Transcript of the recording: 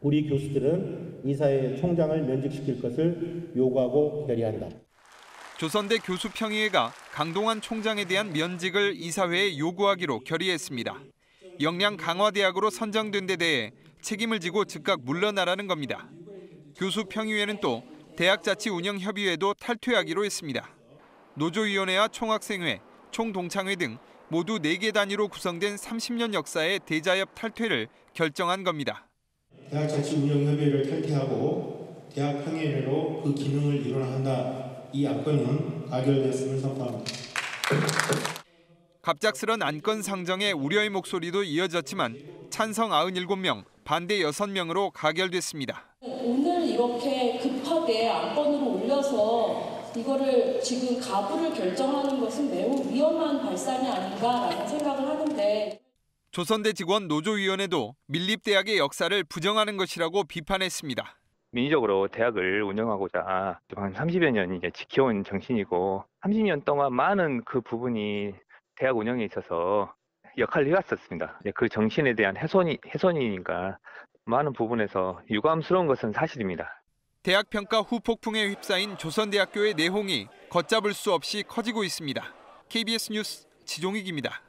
우리 교수들은 이사회 총장을 면직시킬 것을 요구하고 결의한다. 조선대 교수평의회가 강동원 총장에 대한 면직을 이사회에 요구하기로 결의했습니다. 역량 강화대학으로 선정된 데 대해 책임을 지고 즉각 물러나라는 겁니다. 교수평의회는 또 대학자치운영협의회도 탈퇴하기로 했습니다. 노조위원회와 총학생회, 총동창회 등 모두 4개 단위로 구성된 30년 역사의 대자협 탈퇴를 결정한 겁니다. 대학 자치운영협의회를 탈퇴하고 대학 평의회로 그 기능을 일원한다. 이 안건은 가결됐음을 선포합니다. 갑작스런 안건 상정에 우려의 목소리도 이어졌지만 찬성 97명, 반대 6명으로 가결됐습니다. 오늘 이렇게 급하게 안건으로 올려서 이거를 지금 가부를 결정하는 것은 매우 위험한 발상이 아닌가라는 생각을 하는데 조선대 직원 노조위원회도 밀립대학의 역사를 부정하는 것이라고 비판했습니다. 민주적으로 대학을 운영하고자 한 30여 년 이제 지켜온 정신이고 30년 동안 많은 그 부분이 대학 운영에 있어서 역할을 해왔었습니다. 그 정신에 대한 훼손이 훼손이니까 많은 부분에서 유감스러운 것은 사실입니다. 대학 평가 후폭풍에 휩싸인 조선대학교의 내홍이 걷잡을 수 없이 커지고 있습니다. KBS 뉴스 지종익입니다.